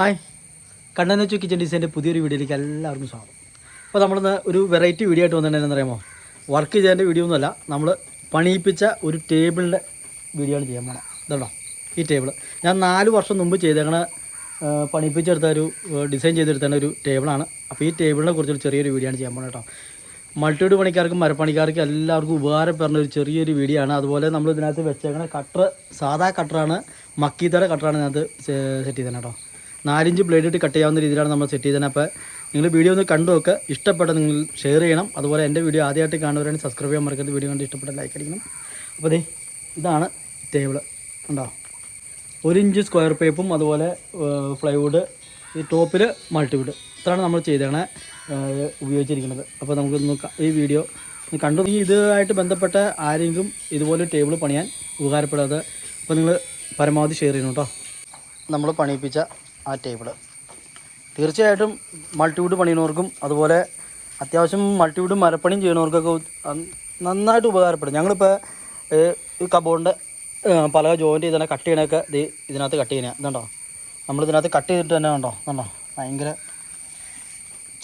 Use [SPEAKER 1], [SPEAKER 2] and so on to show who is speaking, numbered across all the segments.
[SPEAKER 1] Hi. Kannan വെച്ചു kitchen ഡിസൈന്റെ പുതിയൊരു വീഡിയോയിലേക്ക് എല്ലാവർക്കും സ്വാഗതം. അപ്പോൾ നമ്മളിന്ന് ഒരു വെറൈറ്റി വീഡിയോ ആയിട്ട് വന്നിട്ടുണ്ടെന്ന് അറിയാമോ? വർക്ക് ചെയ്തതിന്റെ വീഡിയോ ഒന്നുമല്ല. നമ്മൾ പണിയിപ്പിച്ച ഒരു ടേബിളിന്റെ വീഡിയോ ആണ് ചെയ്യാൻ പോകണം ഇതുണ്ടോ? ഈ ടേബിൾ ഞാൻ നാല് വർഷം മുമ്പ് ചെയ്തേക്കണ പണിയിപ്പിച്ചെടുത്ത ഒരു ഡിസൈൻ ചെയ്തെടുത്തേണ്ട ഒരു ടേബിളാണ്. അപ്പോൾ ഈ ടേബിളിനെ കുറിച്ചൊരു ചെറിയൊരു വീഡിയോ ആണ് ചെയ്യാൻ പോകുന്നത് കേട്ടോ. മൾട്ടിയുടെ പണിക്കാർക്കും മരപ്പണിക്കാർക്കും എല്ലാവർക്കും ഉപകാരപ്പെടുന്ന ഒരു ചെറിയൊരു വീഡിയോ ആണ്. അതുപോലെ നമ്മൾ ഇതിനകത്ത് വെച്ചേക്കണ കട്ടർ സാധാ കട്ടറാണ് മക്കീത്തറ കട്ടറാണ് ഇതിനകത്ത് സെറ്റ് ചെയ്തേക്കണം കേട്ടോ. നാലിഞ്ച് ബ്ലേഡ് ഇട്ട് കട്ട് ചെയ്യാവുന്ന രീതിയിലാണ് നമ്മൾ സെറ്റ് ചെയ്തത്. അപ്പോൾ നിങ്ങൾ വീഡിയോ ഒന്ന് കണ്ടു നോക്കുക ഇഷ്ടപ്പെട്ട നിങ്ങൾ ഷെയർ ചെയ്യണം. അതുപോലെ എന്റെ വീഡിയോ ആദ്യമായിട്ട് കാണുന്നവരാണ് സബ്സ്ക്രൈബ് ചെയ്യാൻ മറക്കരുത്. വീഡിയോ കണ്ട് ഇഷ്ടപ്പെട്ട ലൈക്ക് അടിക്കണം. അപ്പോൾ ദേ ഇതാണ് ടേബിൾ ഉണ്ടോ ഒരു ഇഞ്ച് സ്ക്വയർ പേപ്പും അതുപോലെ ഫ്ലൈവുഡ് ഈ ടോപ്പിൽ മൾട്ടിവുഡ് ഇത്രയാണ് നമ്മൾ ചെയ്തേണേ ഉപയോഗിച്ചിരിക്കുന്നത്. അപ്പോൾ നമുക്ക് ഈ വീഡിയോ കണ്ടു ഈ ഇതുമായിട്ട് ബന്ധപ്പെട്ട ആരെങ്കിലും ഇതുപോലെ ടേബിൾ പണിയാൻ ഉപകാരപ്പെടാതെ അപ്പോൾ നിങ്ങൾ പരമാവധി ഷെയർ ചെയ്യണം കേട്ടോ. നമ്മൾ പണിയിപ്പിച്ച ആ ടേബിൾ. തീർച്ചയായിട്ടും മൾട്ടിവുഡ് പണിയുന്നവർക്കും അതുപോലെ അത്യാവശ്യം മൾട്ടിവുഡ് മരപ്പണിയും ചെയ്യുന്നവർക്കൊക്കെ നന്നായിട്ട് ഉപകാരപ്പെടും. ഞങ്ങളിപ്പോൾ ഈ കബോർഡിന്റെ പല ജോയിന്റ് ചെയ്തന്നെ കട്ട് ചെയ്യണൊക്കെ ഇത് ഇതിനകത്ത് കട്ട് ചെയ്യണേ. ഇതുണ്ടോ? നമ്മൾ ഇതിനകത്ത് കട്ട് ചെയ്തിട്ട് തന്നെ ഉണ്ടോ ഇതുണ്ടോ ഭയങ്കര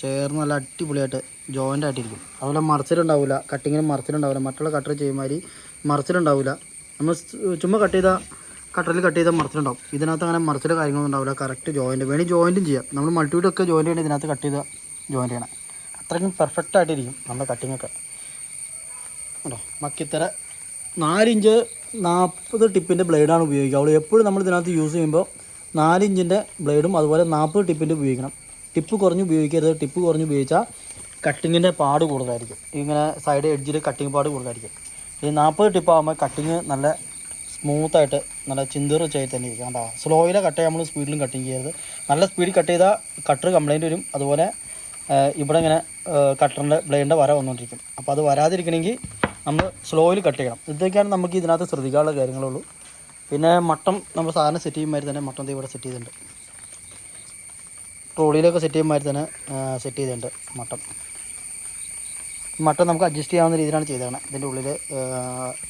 [SPEAKER 1] ചേർന്ന് നല്ല അടിപൊളിയായിട്ട് ജോയിന്റ് ആയിട്ടിരിക്കും. അതുപോലെ മറച്ചിലുണ്ടാവില്ല കട്ടിങ്ങിന് മറച്ചിലുണ്ടാവില്ല മറ്റുള്ള കട്ടർ ചെയ്യുമാതിരി മറച്ചിലുണ്ടാവില്ല നമ്മൾ ചുമ്മാ കട്ട് ചെയ്ത കട്ടറിൽ കട്ട് ചെയ്താൽ മറച്ചിലുണ്ടാവും ഇതിനകത്ത് അങ്ങനെ മറച്ചിൽ കാര്യങ്ങളൊന്നും ഉണ്ടാവില്ല. കറക്റ്റ് ജോയിന്റ് വേണമെങ്കിൽ ജോയിന്റും ചെയ്യാം. നമ്മൾ മൾട്ടിവിഡ് ഒക്കെ ജോയിന്റ് ചെയ്യണം ഇതിനകത്ത് കട്ട് ചെയ്ത ജോയിന്റ് ചെയ്യണം. അത്രയ്ക്കും പെർഫെക്റ്റ് ആയിട്ടിരിക്കും നമ്മുടെ കട്ടിങ്ങൊക്കെ കേട്ടോ മക്കിത്തര നാലിഞ്ച് നാൽപ്പത് ടിപ്പിന്റെ ബ്ലേഡാണ് ഉപയോഗിക്കുക. അവൾ എപ്പോഴും നമ്മൾ ഇതിനകത്ത് യൂസ് ചെയ്യുമ്പോൾ നാലിഞ്ചിന്റെ ബ്ലേഡും അതുപോലെ നാൽപ്പത് ടിപ്പിന്റെ ഉപയോഗിക്കണം. ടിപ്പ് കുറഞ്ഞ് ഉപയോഗിക്കരുത്. ടിപ്പ് കുറഞ്ഞ് ഉപയോഗിച്ചാൽ കട്ടിങ്ങിന്റെ പാട് കൂടുതലായിരിക്കും. ഇങ്ങനെ സൈഡ് എഡ്ജിൽ കട്ടിങ് പാട് കൂടുതലായിരിക്കും. ഈ നാൽപ്പത് ടിപ്പ് ആകുമ്പോൾ കട്ടിങ് നല്ല സ്മൂത്തായിട്ട് നല്ല ചിന്തറ് വെച്ചായി തന്നെ ഇരിക്കും കണ്ടോ സ്ലോയിലെ കട്ട് ചെയ്യാൻ നമ്മൾ സ്പീഡിലും കട്ടിങ് ചെയ്യരുത്. നല്ല സ്പീഡിൽ കട്ട് ചെയ്താൽ കട്ടർ കംപ്ലൈന്റ് വരും. അതുപോലെ ഇവിടെ ഇങ്ങനെ കട്ടറിന്റെ ബ്ലേഡിന്റെ വര വന്നുകൊണ്ടിരിക്കും അപ്പോൾ അത് വരാതിരിക്കണമെങ്കിൽ നമ്മൾ സ്ലോയിൽ കട്ട് ചെയ്യണം. ഇതൊക്കെയാണ് നമുക്ക് ഇതിനകത്ത് ശ്രദ്ധിക്കാനുള്ള കാര്യങ്ങളുള്ളൂ. പിന്നെ മട്ടം നമ്മൾ സാധാരണ സെറ്റ് ചെയ്യുമ്പോൾ തന്നെ മട്ടം ഇവിടെ സെറ്റ് ചെയ്തിട്ടുണ്ട്. ട്രോളിയിലൊക്കെ സെറ്റ് ചെയ്യുമ്പോൾ തന്നെ സെറ്റ് ചെയ്തിട്ടുണ്ട് മട്ടം. മട്ടം നമുക്ക് അഡ്ജസ്റ്റ് ചെയ്യാവുന്ന രീതിയിലാണ് ചെയ്തേക്കണം. ഇതിന്റെ ഉള്ളിൽ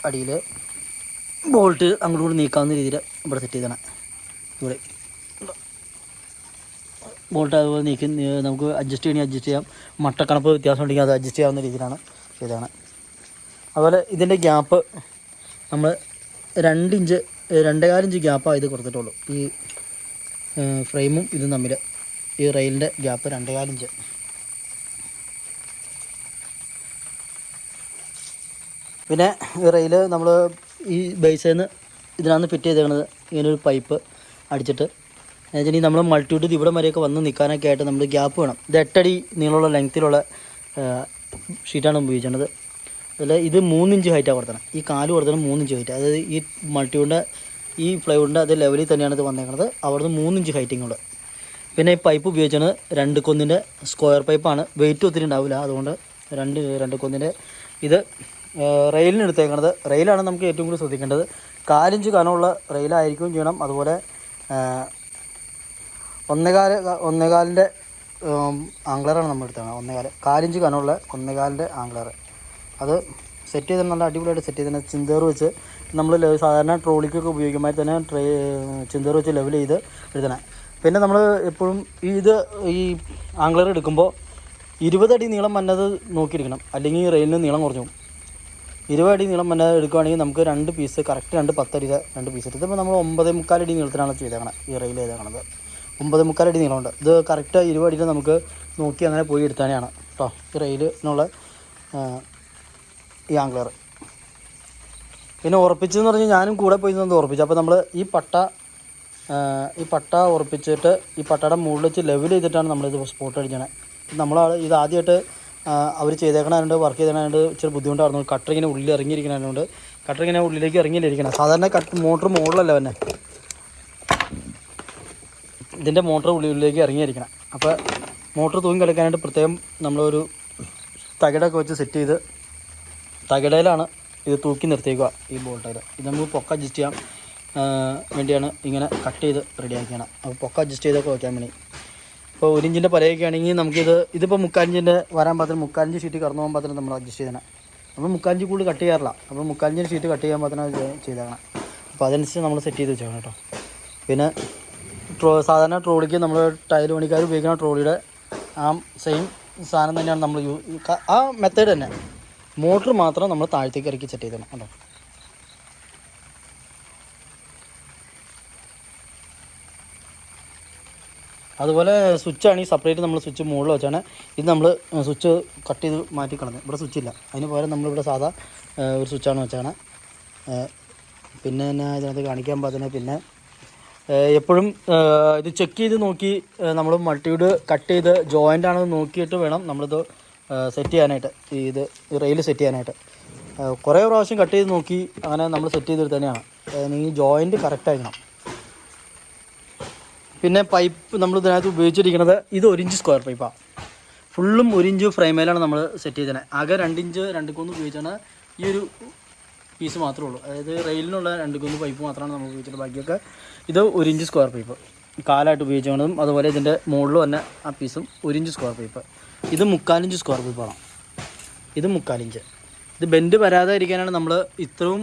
[SPEAKER 1] അടിയിൽ ബോൾട്ട് അങ്ങോട്ട് കൂടി നീക്കാവുന്ന രീതിയിൽ ഇവിടെ സെറ്റ് ചെയ്തതാണ് ഇവിടെ. ബോൾട്ട് അതുപോലെ നീക്കി നമുക്ക് അഡ്ജസ്റ്റ് ചെയ്യണമെങ്കിൽ അഡ്ജസ്റ്റ് ചെയ്യാം. മട്ടക്കണപ്പ് വ്യത്യാസം ഉണ്ടെങ്കിൽ അത് അഡ്ജസ്റ്റ് ചെയ്യാവുന്ന രീതിയിലാണ് ചെയ്തതാണ് അതുപോലെ ഇതിന്റെ ഗ്യാപ്പ് നമ്മൾ രണ്ട് ഇഞ്ച് രണ്ടേകാലിഞ്ച് ഗ്യാപ്പാണ് ഇത് കൊടുത്തിട്ടുള്ളൂ. ഈ ഫ്രെയിമും ഇതും തമ്മിൽ ഈ റെയിലിന്റെ ഗ്യാപ്പ് രണ്ടേകാലിഞ്ച് പിന്നെ ഈ റെയിൽ നമ്മൾ ഈ ബേസിൽ നിന്ന് ഇതിനകത്ത് ഫിറ്റ് ചെയ്തേക്കണത് ഇങ്ങനൊരു പൈപ്പ് അടിച്ചിട്ട്. എന്നുവെച്ചാൽ നമ്മൾ മൾട്ടിവിഡ് ഇവിടെ വരെയൊക്കെ വന്ന് നിൽക്കാനൊക്കെ ആയിട്ട് നമ്മൾ ഗ്യാപ്പ് വേണം. ഇത് എട്ടടി നീളമുള്ള ലെങ്ത്തിലുള്ള ഷീറ്റാണ് ഉപയോഗിച്ചത് അതിൽ ഇത് മൂന്നിഞ്ച് ഹൈറ്റാണ് കൊടുത്തണം. ഈ കാൽ കൊടുത്തണം മൂന്നിഞ്ച് ഹൈറ്റ് അതായത് ഈ മൾട്ടിയൂടിന്റെ ഈ ഫ്ലൈവുഡിന്റെ അതേ ലെവലിൽ തന്നെയാണ് ഇത് വന്നേക്കുന്നത് അവിടുന്ന് മൂന്നിഞ്ച് ഹൈറ്റിംഗ് ഉണ്ട് പിന്നെ ഈ പൈപ്പ് ഉപയോഗിച്ചാണ് രണ്ട് കൊന്നിന്റെ സ്ക്വയർ പൈപ്പാണ് വെയിറ്റ് ഒത്തിരി ഉണ്ടാവില്ല. അതുകൊണ്ട് രണ്ട് രണ്ട് കൊന്നിന്റെ ഇത് റെയിലിന് എടുത്തേക്കുന്നത് റെയിലാണ് നമുക്ക് ഏറ്റവും കൂടുതൽ ശ്രദ്ധിക്കേണ്ടത്. കാലിഞ്ച് കനമുള്ള റെയിലായിരിക്കും ചെയ്യണം. അതുപോലെ ഒന്നേകാൽ ഒന്നേകാലിന്റെ ആംഗ്ലറാണ് നമ്മൾ എടുത്തത് ഒന്നേകാൽ. കാലിഞ്ച് കനമുള്ള ഒന്നേകാലിന്റെ ആംഗ്ലർ അത് സെറ്റ് ചെയ്ത് നല്ല അടിപൊളിയായിട്ട് സെറ്റ് ചെയ്തിട്ട് ചിന്തേർ വെച്ച് നമ്മൾ സാധാരണ ട്രോളിക്കൊക്കെ ഉപയോഗിക്കുമ്പോൾ തന്നെ ട്രേ ചിന്തേർ വെച്ച് ലെവൽ ചെയ്ത് എടുത്തണേ. പിന്നെ നമ്മൾ എപ്പോഴും ഇത് ഈ ആംഗ്ലർ എടുക്കുമ്പോൾ ഇരുപതടി നീളം വന്നത് നോക്കിയിരിക്കണം. അല്ലെങ്കിൽ റെയിലിന് നീളം കുറഞ്ഞു ഇരുപത് അടി നീളം വന്നത് എടുക്കുകയാണെങ്കിൽ നമുക്ക് രണ്ട് പീസ് കറക്റ്റ് രണ്ട് പത്തടി രണ്ട് പീസ് എടുത്ത് ഇതിപ്പോൾ നമ്മൾ ഒമ്പത് മുക്കാലടി നീളത്തിലാണ് ചെയ്തേക്കണത് ഈ റെയിൽ ചെയ്തേക്കണത്. ഒമ്പത് മുക്കാലടി നീളമുണ്ട്. ഇത് കറക്റ്റ് ഇരുപത് അടിയിൽ നമുക്ക് നോക്കി അങ്ങനെ പോയി എടുത്താനെയാണ് കേട്ടോ ഈ റെയിലിനുള്ള ഈ ആംഗ്ലർ പിന്നെ ഉറപ്പിച്ചെന്ന് പറഞ്ഞാൽ ഞാനും കൂടെ പോയി നിന്ന് ഉറപ്പിച്ചു. അപ്പോൾ നമ്മൾ ഈ പട്ട ഈ പട്ട ഉറപ്പിച്ചിട്ട് ഈ പട്ടയുടെ മുകളിൽ വെച്ച് ലെവൽ ചെയ്തിട്ടാണ് നമ്മളിത് സ്പോട്ട് അടിക്കണത് നമ്മൾ ഇത് ആദ്യമായിട്ട് അവർ ചെയ്തേക്കണതുകൊണ്ട് വർക്ക് ചെയ്തേക്കണതുകൊണ്ട് ഇച്ചിരി ബുദ്ധിമുട്ടായിരുന്നു. കട്ടർ ഇങ്ങനെ ഉള്ളിൽ ഇറങ്ങിയിരിക്കണതുകൊണ്ട് കട്ടർ ഇങ്ങനെ ഉള്ളിലേക്ക് ഇറങ്ങിയിരിക്കണം സാധാരണ കട്ട് മോട്ടർ മുകളിലല്ല തന്നെ ഇതിന്റെ മോട്ടർ ഉള്ളിലേക്ക് ഇറങ്ങിയിരിക്കണം. അപ്പോൾ മോട്ടർ തൂങ്ങി കിടക്കാനായിട്ട് പ്രത്യേകം നമ്മളൊരു തകിടൊക്കെ വെച്ച് സെറ്റ് ചെയ്ത് തകിടയിലാണ് ഇത് തൂക്കി നിർത്തിയേക്കുക ഈ ബോൾട്ടയിൽ ഇത് നമുക്ക് പൊക്ക അഡ്ജസ്റ്റ് ചെയ്യാൻ വേണ്ടിയാണ് ഇങ്ങനെ കട്ട് ചെയ്ത് റെഡിയാക്കിയാണ് അപ്പോൾ പൊക്ക അഡ്ജസ്റ്റ് ചെയ്തൊക്കെ വയ്ക്കാൻ വേണ്ടി ഇപ്പോൾ ഒരു ഇഞ്ചിന്റെ പലയൊക്കെ ആണെങ്കിൽ നമുക്കിത് ഇതിപ്പോൾ മുക്കാലിഞ്ചിന്റെ വരാൻ പാത്രം മുക്കാലിഞ്ച് ഷീറ്റ് കറന്നു പോകാൻ പാത്രം നമ്മൾ അഡ്ജസ്റ്റ് ചെയ്യണം അപ്പോൾ മുക്കാലിഞ്ച് കൂടുതൽ കട്ട് ചെയ്യാറില്ല. അപ്പോൾ മുക്കാലിഞ്ചിന്റെ ഷീറ്റ് കട്ട് ചെയ്യാൻ പാത്രം ചെയ്തേക്കണം. അപ്പോൾ അതനുസരിച്ച് നമ്മൾ സെറ്റ് ചെയ്ത് വെച്ചേക്കണം കേട്ടോ. പിന്നെ ട്രോ സാധാരണ ട്രോളിക്ക് നമ്മൾ ടൈൽ പണിക്കാർ ഉപയോഗിക്കുന്ന ട്രോളിയുടെ ആ സെയിം സാധനം തന്നെയാണ് നമ്മൾ യൂ ആ മെത്തേഡ് തന്നെ. മോട്ടർ മാത്രം നമ്മൾ താഴത്തേക്ക് ഇറക്കി സെറ്റ് ചെയ്തണം കണ്ടോ അതുപോലെ സ്വിച്ചാണ് ഈ സെപ്പറേറ്റ് നമ്മൾ സ്വിച്ച് മുകളിൽ വെച്ചാണ്. ഇത് നമ്മൾ സ്വിച്ച് കട്ട് ചെയ്ത് മാറ്റി കളഞ്ഞു ഇവിടെ സ്വിച്ച് ഇല്ല. അതിന് പകരം നമ്മളിവിടെ സാധാ ഒരു സ്വിച്ചാണ് വെച്ചാണ്. പിന്നെ തന്നെ ഇതിനകത്ത് കാണിക്കാൻ പാകത്തിന് പിന്നെ എപ്പോഴും ഇത് ചെക്ക് ചെയ്ത് നോക്കി നമ്മൾ മൾട്ടിയുടെ കട്ട് ചെയ്ത് ജോയിന്റ് ആണെന്ന് നോക്കിയിട്ട് വേണം നമ്മളിത് സെറ്റ് ചെയ്യാനായിട്ട്. ഇത് റെയിൽ സെറ്റ് ചെയ്യാനായിട്ട്. കുറേ പ്രാവശ്യം കട്ട് ചെയ്ത് നോക്കി അങ്ങനെ നമ്മൾ സെറ്റ് ചെയ്തിട്ട് തന്നെയാണ് ഈ ജോയിന്റ് കറക്റ്റ് ആയിരിക്കണം. പിന്നെ പൈപ്പ് നമ്മൾ ഇതിനകത്ത് ഉപയോഗിച്ചിരിക്കുന്നത് ഇത് ഒരു ഇഞ്ച് സ്ക്വയർ പൈപ്പാണ് ഫുള്ളും ഒരു ഇഞ്ച് ഫ്രെയിമേലാണ് നമ്മൾ സെറ്റ് ചെയ്തത് ആകെ രണ്ട് ഇഞ്ച് രണ്ട് കൊന്ന് ഉപയോഗിച്ചാണ് ഈ ഒരു പീസ് മാത്രമേ ഉള്ളൂ. അതായത് റെയിലിനുള്ള രണ്ട് കൊന്ന് പൈപ്പ് മാത്രമാണ് നമ്മൾ ഉപയോഗിച്ചത്. ബാക്കിയൊക്കെ ഇത് ഒരു ഇഞ്ച് സ്ക്വയർ പൈപ്പ് കാലായിട്ട് ഉപയോഗിച്ചതും അതുപോലെ ഇതിന്റെ മുകളിൽ തന്നെ ആ പീസും ഒരു ഇഞ്ച് സ്ക്വയർ പൈപ്പ് ഇത് മുക്കാലിഞ്ച് സ്ക്വയർ പൈപ്പാണ് ഇത് മുക്കാലിഞ്ച് ഇത് ബെൻഡ് വരാതെ ഇരിക്കാനാണ് നമ്മൾ ഇത്രയും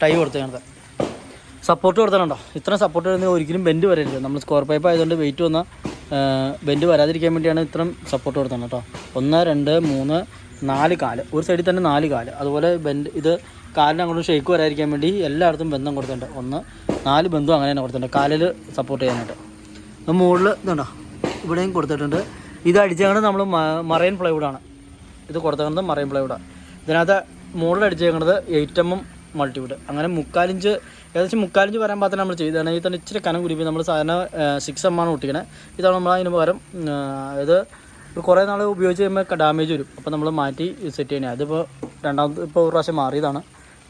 [SPEAKER 1] ടൈ കൊടുത്തേക്കുന്നത് സപ്പോർട്ട് കൊടുത്തണോ ഇത്ര സപ്പോർട്ട് വരുന്നത് ഒരിക്കലും ബെൻഡ് വരരുത്. നമ്മൾ സ്ക്വയർ പൈപ്പ് ആയതുകൊണ്ട് വെയിറ്റ് വന്ന ബെൻഡ് വരാതിരിക്കാൻ വേണ്ടിയാണ് ഇത്രയും സപ്പോർട്ട് കൊടുത്തത് കേട്ടോ ഒന്ന് രണ്ട് മൂന്ന് നാല് കാൽ. ഒരു സൈഡിൽ തന്നെ നാല് കാൽ. അതുപോലെ ബെൻഡ് ഇത് കാലിന് അങ്ങോട്ട് ഷേക്ക് വരാതിരിക്കാൻ വേണ്ടി എല്ലായിടത്തും ബന്ധം കൊടുത്തിട്ടുണ്ട്. ഒന്ന് നാല് ബന്ധം അങ്ങനെ തന്നെ കൊടുത്തിട്ടുണ്ട്. കാലിൽ സപ്പോർട്ട് ചെയ്യാനായിട്ട്. മുകളിൽ ഇതുണ്ടോ ഇവിടെയും കൊടുത്തിട്ടുണ്ട്. ഇത് അടിച്ചേക്കുന്നത് നമ്മൾ മറൈൻ പ്ലൈവുഡാണ് ഇത് കൊടുത്തേക്കുന്നത് മറൈൻ പ്ലൈവുഡാണ് ഇതിനകത്ത് മുകളിൽ അടിച്ചേക്കുന്നത് എയ്റ്റ് എം എം മൾട്ടിവുഡ് അങ്ങനെ മുക്കാലിഞ്ച് ഏകദേശം മുക്കാലിഞ്ച് വരാൻ പാത്രം നമ്മൾ ചെയ്തതാണ് ഈ തന്നെ ഇച്ചിരി കനം കുരിപ്പി നമ്മൾ സാധാരണ സിക്സ് എം ആണ് ഒട്ടിക്കണേ. ഇതാണ് നമ്മൾ അതിന് പകരം അതായത് ഒരു കുറേ നാൾ ഉപയോഗിച്ച് കഴിയുമ്പോൾ ഡാമേജ് വരും. അപ്പോൾ നമ്മൾ മാറ്റി സെറ്റ് ചെയ്യണേ. അതിപ്പോൾ രണ്ടാമത് ഇപ്പോൾ ഒരു പ്രാവശ്യം മാറിയതാണ്.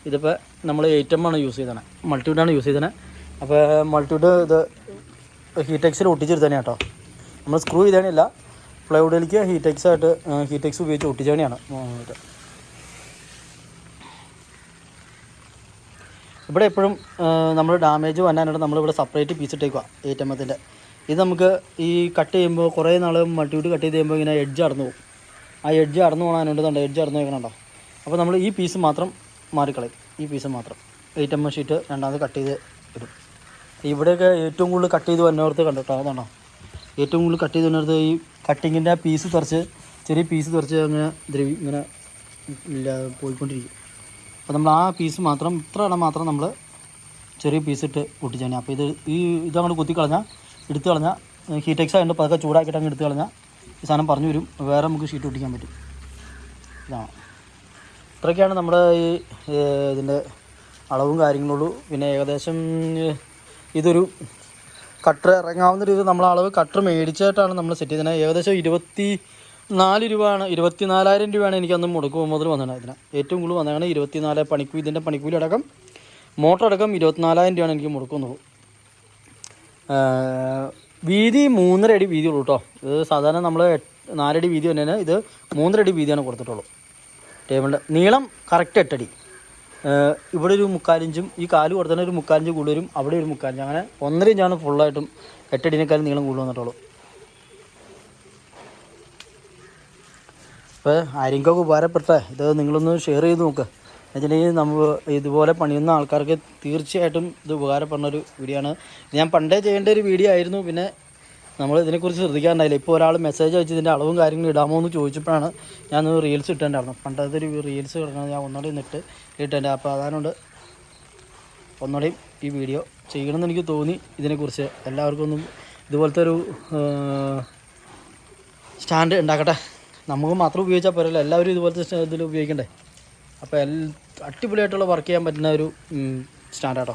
[SPEAKER 1] ഇതിപ്പോൾ നമ്മൾ എയ്റ്റ് എം ആണ് യൂസ് ചെയ്തത് ആണ് യൂസ് ചെയ്തത് അപ്പോൾ മൾട്ടിവുഡ് ഇത് ഹീറ്റെക്സിൽ ഒട്ടിച്ചെടുത്തന്നെ കേട്ടോ നമ്മൾ സ്ക്രൂ ചെയ്തേണില്ല പ്ലൈവുഡിലേക്ക് ഹീറ്റെക്സ് ആയിട്ട് ഹീറ്റെക്സ് ഉപയോഗിച്ച് ഒട്ടിച്ചേണിയാണ് ഇവിടെ എപ്പോഴും നമ്മൾ ഡാമേജ് വന്നാനായിട്ട് നമ്മളിവിടെ സെപ്പറേറ്റ് പീസ് ഇട്ടേക്കുക ഏറ്റമ്മത്തിന്റെ ഇത് നമുക്ക് ഈ കട്ട് ചെയ്യുമ്പോൾ കുറേ നാൾ മൾട്ടിവിട്ട് കട്ട് ചെയ്ത് കഴിയുമ്പോൾ ഇങ്ങനെ എഡ്ജ് അടന്നു പോകും. ആ എഡ്ജ് അടന്നു പോകാനുണ്ട് എഡ്ജ് അടന്നു വെക്കണുണ്ടോ അപ്പോൾ നമ്മൾ ഈ പീസ് മാത്രം മാറിക്കളയും. ഈ പീസ് മാത്രം. ഏറ്റമ്മ ഷീറ്റ് രണ്ടാമത് കട്ട് ചെയ്ത് ഇടും. ഇവിടെയൊക്കെ ഏറ്റവും കൂടുതൽ കട്ട് ചെയ്ത് വന്നവർത്ത് കണ്ടിട്ടോ അതാണോ? ഏറ്റവും കൂടുതൽ കട്ട് ചെയ്ത് വന്നിടത്ത് ഈ കട്ടിങ്ങിന്റെ പീസ് തുറച്ച് ചെറിയ പീസ് തുറച്ച് അങ്ങനെ ദ്രവി ഇങ്ങനെ പോയിക്കൊണ്ടിരിക്കും. അപ്പോൾ നമ്മൾ ആ പീസ് മാത്രം ഇത്ര ഇടം മാത്രം നമ്മൾ ചെറിയ പീസ് ഇട്ട് പൊട്ടിച്ചാണ് അപ്പോൾ ഇത് ഈ ഇതങ്ങോട്ട് കുത്തി കളഞ്ഞാൽ എടുത്തു കളഞ്ഞാൽ ഹീറ്റെക്സ് ആയതുകൊണ്ട് പതുക്കെ ചൂടാക്കിയിട്ട് അങ്ങ് എടുത്തു കളഞ്ഞാൽ ഈ സാധനം പറഞ്ഞു വരും. വേറെ നമുക്ക് ഷീറ്റ് ഒട്ടിക്കാൻ പറ്റും. ഇതാണ്. ഇത്രയൊക്കെയാണ് നമ്മുടെ ഈ ഇതിന്റെ അളവും കാര്യങ്ങളുള്ളൂ പിന്നെ ഏകദേശം ഇതൊരു കട്ടർ ഇറങ്ങാവുന്ന രീതിയിൽ നമ്മൾ അളവ് കട്ടർ മേടിച്ചിട്ടാണ് നമ്മൾ സെറ്റ് ചെയ്തത്. ഏകദേശം ഇരുപത്തി നാല് രൂപയാണ് ഇരുപത്തി നാലായിരം രൂപയാണ് എനിക്കന്ന് മുടക്ക് മുതൽ വന്നത് അതിന് ഏറ്റവും കൂടുതൽ വന്നതാണ് ഇരുപത്തി നാല് പണിക്കൂലി ഇതിന്റെ പണിക്കൂലി അടക്കം മോട്ടർ അടക്കം ഇരുപത്തിനാലായിരം രൂപയാണ് എനിക്ക് മുടക്കുന്നത് വീതി മൂന്നര അടി വീതി ഉള്ളൂ കേട്ടോ. ഇത് സാധാരണ നമ്മൾ നാലടി വീതി തന്നെയാണ് ഇത് മൂന്നര അടി വീതിയാണ് കൊടുത്തിട്ടുള്ളൂ. ടേബിളിന്റെ നീളം കറക്റ്റ് എട്ടടി. ഇവിടെ ഒരു മുക്കാലിഞ്ചും ഈ കാൽ കൊടുത്തന്നെ ഒരു മുക്കാലിഞ്ച് കൂടുതലും അവിടെ ഒരു മുക്കാലിഞ്ച് അങ്ങനെ ഒന്നര ഇഞ്ചാണ് ഫുള്ളായിട്ടും എട്ടടിനേക്കാളും നീളം കൂടുതൽ വന്നിട്ടുള്ളൂ. അപ്പോൾ ആരെങ്കിലും ഉപകാരപ്പെട്ടെ ഇത് നിങ്ങളൊന്ന് ഷെയർ ചെയ്ത് നോക്ക്. എന്നുവെച്ചിട്ടുണ്ടെങ്കിൽ നമ്മൾ ഇതുപോലെ പണിയുന്ന ആൾക്കാർക്ക് തീർച്ചയായിട്ടും ഇത് ഉപകാരപ്പെടുന്ന ഒരു വീഡിയോ ആണ്. ഞാൻ പണ്ടേ ചെയ്യേണ്ട ഒരു വീഡിയോ ആയിരുന്നു പിന്നെ നമ്മൾ ഇതിനെക്കുറിച്ച് ശ്രദ്ധിക്കാറുണ്ടായില്ല ഇപ്പോൾ ഒരാൾ മെസ്സേജ് അയച്ച് ഇതിന്റെ അളവും കാര്യങ്ങളും ഇടാമോ എന്ന് ചോദിച്ചപ്പോഴാണ് ഞാൻ റീൽസ് ഇട്ടുണ്ടായിരുന്നു. പണ്ടത്തെ ഒരു റീൽസ് കിടക്കുന്നത് ഞാൻ ഒന്നുകൂടി നിട്ട് ഇട്ടേണ്ട. അപ്പോൾ അതാനുണ്ട് ഒന്നുകൂടെയും ഈ വീഡിയോ ചെയ്യണമെന്ന് എനിക്ക് തോന്നി. ഇതിനെക്കുറിച്ച് എല്ലാവർക്കും ഒന്നും ഇതുപോലത്തെ ഒരു സ്റ്റാൻഡ് ഉണ്ടാക്കട്ടെ. നമുക്ക് മാത്രം ഉപയോഗിച്ചാൽ പോരല്ലോ. എല്ലാവരും ഇതുപോലത്തെ ഇതിൽ ഉപയോഗിക്കണ്ടേ? അപ്പോൾ അടിപൊളിയായിട്ടുള്ള വർക്ക് ചെയ്യാൻ പറ്റുന്ന ഒരു സ്റ്റാൻഡാട്ടോ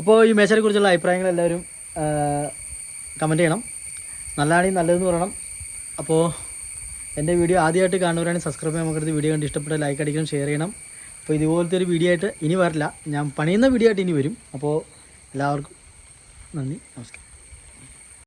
[SPEAKER 1] അപ്പോൾ ഈ മേശയെ കുറിച്ചുള്ള അഭിപ്രായങ്ങൾ എല്ലാവരും കമന്റ് ചെയ്യണം. നല്ലതാണെങ്കിൽ നല്ലതെന്ന് പറയണം. അപ്പോൾ എന്റെ വീഡിയോ ആദ്യമായിട്ട് കാണുന്നവരാണെങ്കിൽ സബ്സ്ക്രൈബ് ചെയ്യാൻ നമുക്കടുത്ത് വീഡിയോ കണ്ട് ഇഷ്ടപ്പെട്ട ലൈക്ക് അടിക്കണം ഷെയർ ചെയ്യണം. അപ്പോൾ ഇതുപോലത്തെ ഒരു വീഡിയോ ആയിട്ട് ഇനി വരില്ല. ഞാൻ പണിയുന്ന വീഡിയോ ആയിട്ട് ഇനി വരും. അപ്പോൾ എല്ലാവർക്കും നന്ദി നമസ്കാരം.